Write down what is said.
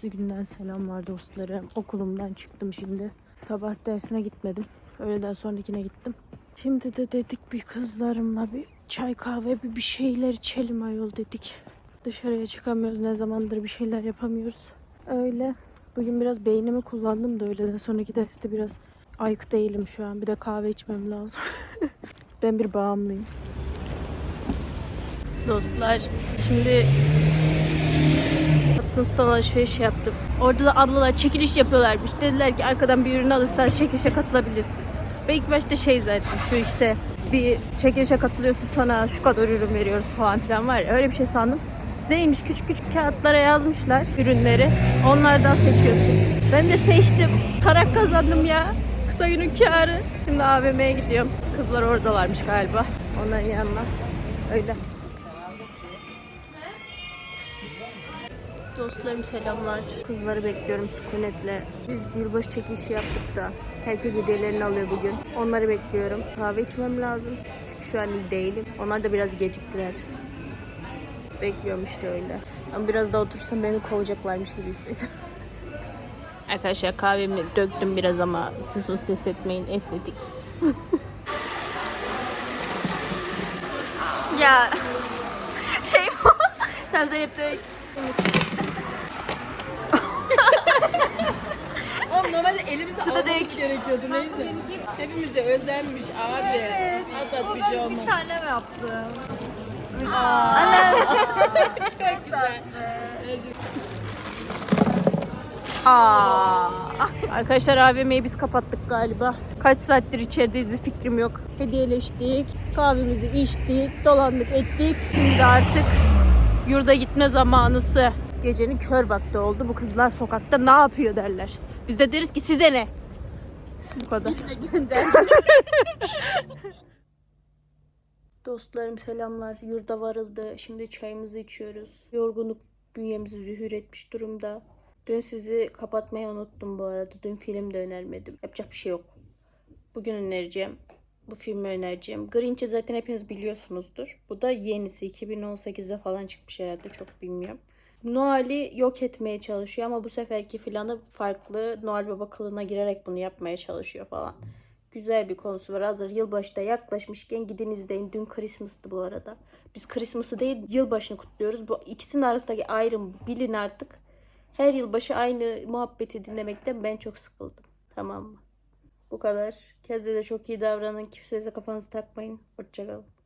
Ertesi günden selamlar dostlarım. Okulumdan çıktım şimdi. Sabah dersine gitmedim. Öğleden sonrakine gittim. Şimdi de dedik bir kızlarımla bir çay kahve bir, bir şeyler içelim ayol dedik. Dışarıya çıkamıyoruz ne zamandır bir şeyler yapamıyoruz. Öyle. Bugün biraz beynimi kullandım da öğleden sonraki derste biraz ayık değilim şu an. Bir de kahve içmem lazım. ben bir bağımlıyım. Dostlar şimdi Watson's'tan alışveriş yaptım. Orada da ablalar çekiliş yapıyorlarmış. Dediler ki arkadan bir ürün alırsan çekilişe katılabilirsin. Ben ilk başta şey zannettim şu işte bir çekilişe katılıyorsun sana şu kadar ürün veriyoruz falan filan var ya öyle bir şey sandım. Neymiş küçük küçük kağıtlara yazmışlar ürünleri. Onlardan seçiyorsun. Ben de seçtim. Tarak kazandım ya. Kısa günün kârı. Şimdi AVM'ye gidiyorum. Kızlar oradalarmış galiba. Onların yanına. Öyle. Dostlarım selamlar. Kızları bekliyorum sükunetle. Biz yılbaşı çekilişi yaptık da herkes hediyelerini alıyor bugün. Onları bekliyorum. Kahve içmem lazım. Çünkü şu an iyi değilim. Onlar da biraz geciktiler. Bekliyorum işte öyle. Ama biraz daha otursam beni kovacaklarmış gibi hissettim. Arkadaşlar kahvemi döktüm biraz ama susun ses etmeyin estetik. ya şey Zeynep de Oğlum normalde almamız değil. gerekiyordu neyse. Hepimize özenmiş abi. At at bir şey olmaz. tane mi yaptım? Çok güzel. Aa. Arkadaşlar AVM'yi biz kapattık galiba. Kaç saattir içerideyiz bir fikrim yok. Hediyeleştik, kahvemizi içtik, dolandık ettik. Şimdi artık yurda gitme zamanısı. Gecenin kör vakti oldu. Bu kızlar sokakta ne yapıyor derler. Biz de deriz ki size ne? Bu kadar. Dostlarım selamlar. Yurda varıldı. Şimdi çayımızı içiyoruz. Yorgunluk bünyemizi zühür etmiş durumda. Dün sizi kapatmayı unuttum bu arada. Dün film de önermedim. Yapacak bir şey yok. Bugün önereceğim. Bu filmi önereceğim. Grinch'i zaten hepiniz biliyorsunuzdur. Bu da yenisi. 2018'de falan çıkmış herhalde. Çok bilmiyorum. Noel'i yok etmeye çalışıyor ama bu seferki planı farklı. Noel Baba kılığına girerek bunu yapmaya çalışıyor falan. Güzel bir konusu var. Hazır yılbaşı da yaklaşmışken gidin izleyin. Dün Christmas'tı bu arada. Biz Christmas'ı değil yılbaşını kutluyoruz. Bu ikisinin arasındaki ayrım bilin artık. Her yılbaşı aynı muhabbeti dinlemekten ben çok sıkıldım. Tamam mı? Bu kadar. Kendinize de çok iyi davranın. Kimseye kafanızı takmayın. Hoşçakalın.